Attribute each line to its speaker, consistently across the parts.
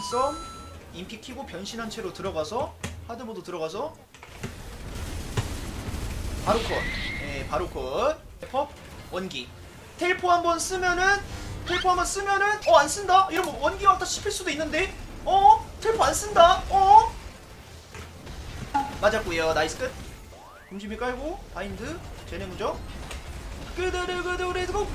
Speaker 1: 썸 인피 키고 변신한 채로 들어가서 하드모드 들어가서 바로 컷. 예, 바로 컷. 텔퍼 원기. 텔포 한번 쓰면은 텔포 한번 쓰면은 어 안 쓴다. 이러면 원기 왔다 씹힐 수도 있는데. 어? 텔포 안 쓴다. 어? 맞았고요. 나이스 끝. kum지미 깔고 바인드 제네 무적. 끄드르그드 레드고.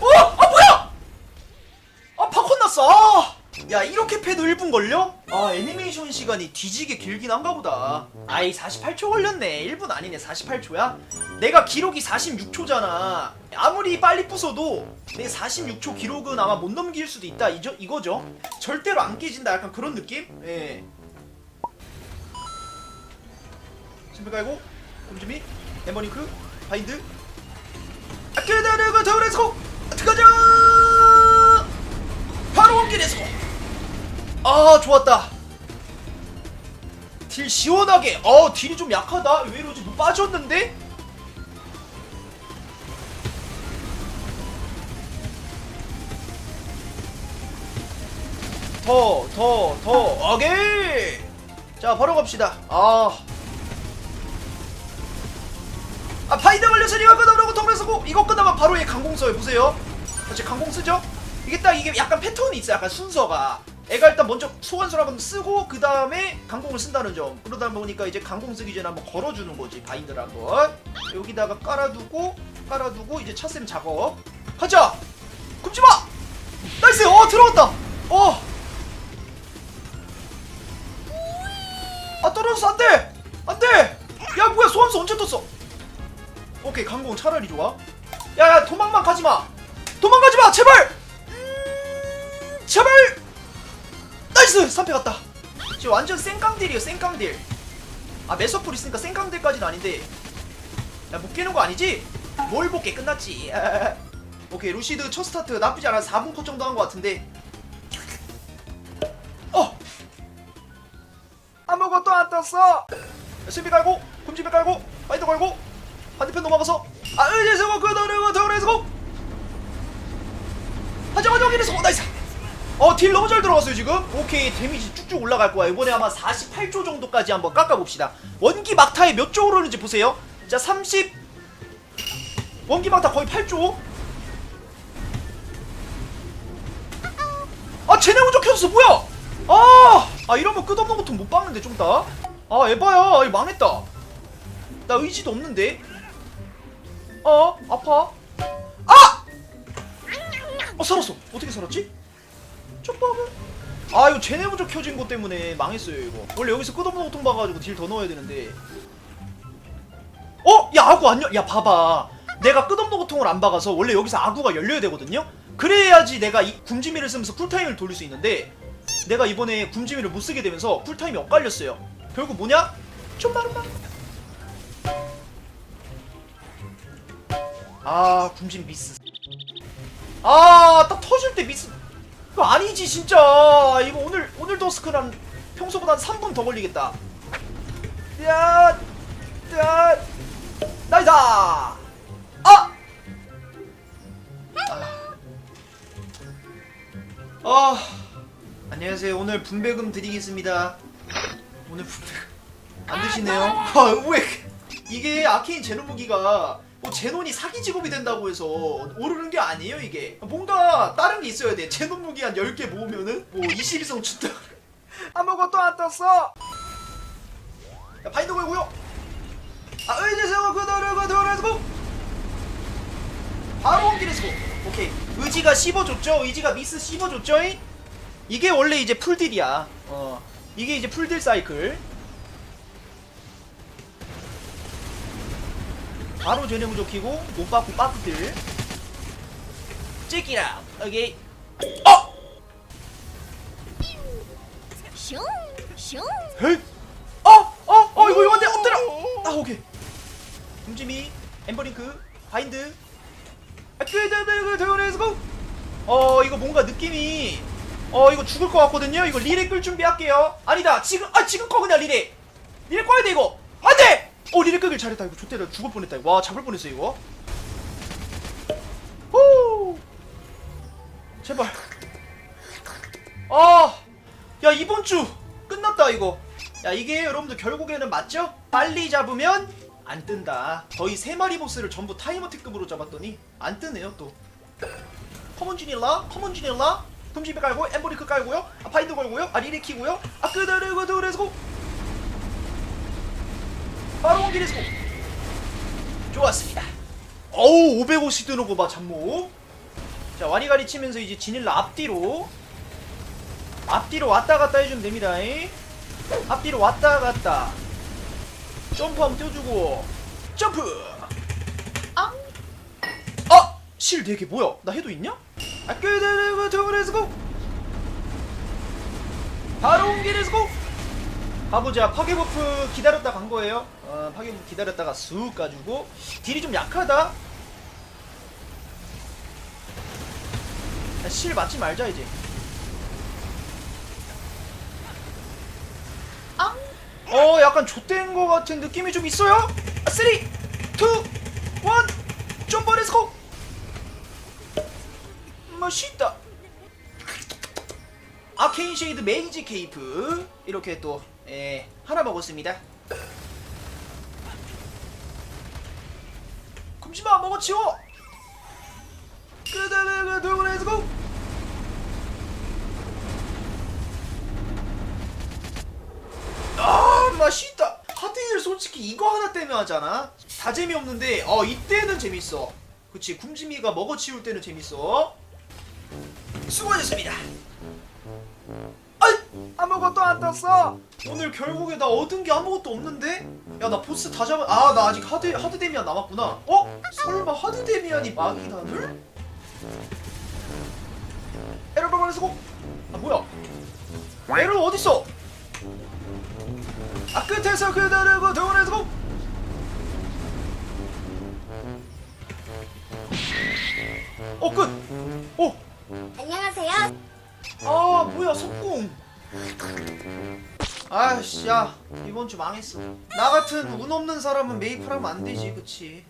Speaker 1: 어? 아 뭐야? 아 팝콘 났어. 아! 야 이렇게 패도 1분 걸려? 아 애니메이션 시간이 뒤지게 길긴 한가 보다. 아이 48초 걸렸네. 1분 아니네 48초야? 내가 기록이 46초잖아. 아무리 빨리 부숴도 내 46초 기록은 아마 못 넘길 수도 있다. 이저, 이거죠? 절대로 안 깨진다. 약간 그런 느낌? 예. 준비 깔고 곰주미 엠버링크 바인드 아, 끄다르고 더울에서 들어가자 바로 원길에서 아 좋았다. 딜 시원하게. 어 딜이 좀 약하다. 왜 이러지 뭐 빠졌는데? 더 더 더. 오케이. 자 바로 갑시다. 아. 아 파이드 걸려서 이거 끝나고 통을 쓰고 이거 끝나면 바로 얘 강공 써요. 보세요. 그렇지 강공 쓰죠? 이게 딱 이게 약간 패턴이 있어 요. 약간 순서가 애가 일단 먼저 소환수를 한번 쓰고 그 다음에 강공을 쓴다는 점. 그러다 보니까 이제 강공 쓰기 전에 한번 걸어주는 거지 바인드를 한번. 여기다가 깔아두고 깔아두고 이제 차쌤 작업. 가자! 굽지마! 나이스! 어 들어왔다! 어아 아, 떨어졌어! 안돼! 안돼! 야 뭐야 소환수 언제 떴어? 오케이 강공 차라리 좋아. 야야 도망만 가지마! 도망가지마! 제발! 음, 제발 나이스! 3패 갔다. 지금 완전 생깡딜이에요 생깡딜. 아 메서풀 있으니까 생깡딜까지는 아닌데. 야 못 깨는 거 아니지? 뭘 볼게 끝났지. 오케이 루시드 첫 스타트. 나쁘지 않아 4분 컷 정도 한 거 같은데. 어! 아무것도 안 떴어! 수비 깔고 굶집에 깔고 파이터 걸고 반대편 넘어가서. 아 의지에서 그더르고 더그레서 하자마자 여기에서 어, 나이스! 어 딜 너무 잘 들어갔어요 지금. 오케이 데미지 쭉쭉 올라갈 거야. 이번에 아마 48조 정도까지 한번 깎아봅시다. 원기 막타에 몇 조 오르는지 보세요. 자30 원기 막타 거의 8조 아 쟤네 우적 켰어. 뭐야? 아, 아 이러면 끝없는 고통 못 박는데 좀 더. 아 에바야. 이거 망했다. 나 의지도 없는데. 어? 아파? 아! 어 살았어. 어떻게 살았지? 쪽박을 아 이거 제네 부족 켜진 것 때문에 망했어요 이거. 원래 여기서 끝없는 고통 박아가지고 딜 더 넣어야 되는데. 어? 야 아구 안녕 야 봐봐. 내가 끝없는 고통을 안 박아서 원래 여기서 아구가 열려야 되거든요? 그래야지 내가 이 굶지미를 쓰면서 쿨타임을 돌릴 수 있는데 내가 이번에 굶지미를 못 쓰게 되면서 쿨타임이 엇갈렸어요. 결국 뭐냐? 좀 마른다 아 굶진 미스. 아 딱 터질 때 미스 아니지 진짜. 이거 오늘 오늘 더스크는 평소보다 한 3분 더 걸리겠다. 나이다. 아! 아, 아, 안녕하세요. 오늘 분배금 드리겠습니다. 오늘 분배금 안 드시네요? 아 왜 이게 아케인 제노 무기가 뭐 제논이 사기 직업이 된다고 해서 오르는 게 아니에요 이게. 뭔가 다른 게 있어야 돼. 제논 무기 한 10개 모으면은 뭐 22성 준다. 아무것도 안 떴어. 야 파인더 걸고요. 아 의지세워 그대로 그대로 바로 원길에 쓰고 오케이. 의지가 씹어줬죠? 의지가 미스 씹어줬죠? 이게 원래 이제 풀딜이야. 어 이게 이제 풀딜 사이클 바로 제네 무조키고 못 받고 빠트들 찍기라. 오케이. 어! 헤이! 어! 어! 어 이거 이거 안돼! 엎드려 아 오케이. 금지미 엠버링크 바인드. 아어 이거 뭔가 느낌이 어 이거 죽을 것 같거든요. 이거 리레 끌 준비할게요. 아니다. 지금 아 지금 꺼 그냥 리레 리레 꺼야 돼 이거. 안돼 어 리레 끄길 잘했다. 이거 좋대다. 죽을 뻔했다. 와 잡을 뻔했어 이거. 후! 제발. 아야 이번 주 끝났다 이거. 야 이게 여러분들 결국에는 맞죠? 빨리 잡으면 안 뜬다. 거의 세 마리 보스를 전부 타이머 특급으로 잡았더니 안 뜨네요 또. 커먼 지닐라? 커먼 지닐라? 금지배 깔고 엠버리크 깔고요? 아 파인드 걸고요? 아 리레 키고요? 아 끄드르고 드레스고 바로 원기리스고 좋았습니다. 어우 550 뜨는 거봐 잠모 자 와리가리 치면서 이제 지닐라 앞뒤로. 앞뒤로 왔다 갔다 해주면 됩니다. 잉? 앞뒤로 왔다 갔다. 점프 한번 띄워주고. 점프! 아! 아! 실 4개 뭐야? 나 해도 있냐? 아 끄드르고 드레스고 바로 옮기레스고 가보자. 파괴 버프 기다렸다 간 거예요. 어, 파괴 버프 기다렸다가 쑥 가지고 딜이 좀 약하다. 야, 실 맞지 말자 이제. 어 약간 좆된 거 같은 느낌이 좀 있어요? 아, 3 2 1 점프 레츠고. 맛있다. 아케인 쉐이드 메이지 케이프. 이렇게 또 예, 하나 먹었습니다. 금지마 먹어 치워. 끄드르그 두레스고. 아 맛있다. 하드힐 솔직히 이거 하나 때문에 하잖아. 다 재미없는데 어 이때는 재밌어. 그치 굶지미가 먹어 치울 때는 재밌어. 수고하셨습니다. 아이 아무것도 안 떴어. 오늘 결국에 나 얻은 게 아무것도 없는데? 야 나 보스 다 잡아 아 나 아직 하드 하드 데미안 남았구나. 어? 설마 하드 데미안이 마기단을 에러 버거에서 아 뭐야? 에러 어딨어? 아 끝에서 그대르고 등원에서 어끝. 오
Speaker 2: 안녕하세요.
Speaker 1: 아 뭐야 석궁. 아씨 야 이번 주 망했어. 나 같은 운 없는 사람은 메이플 하면 안 되지 그치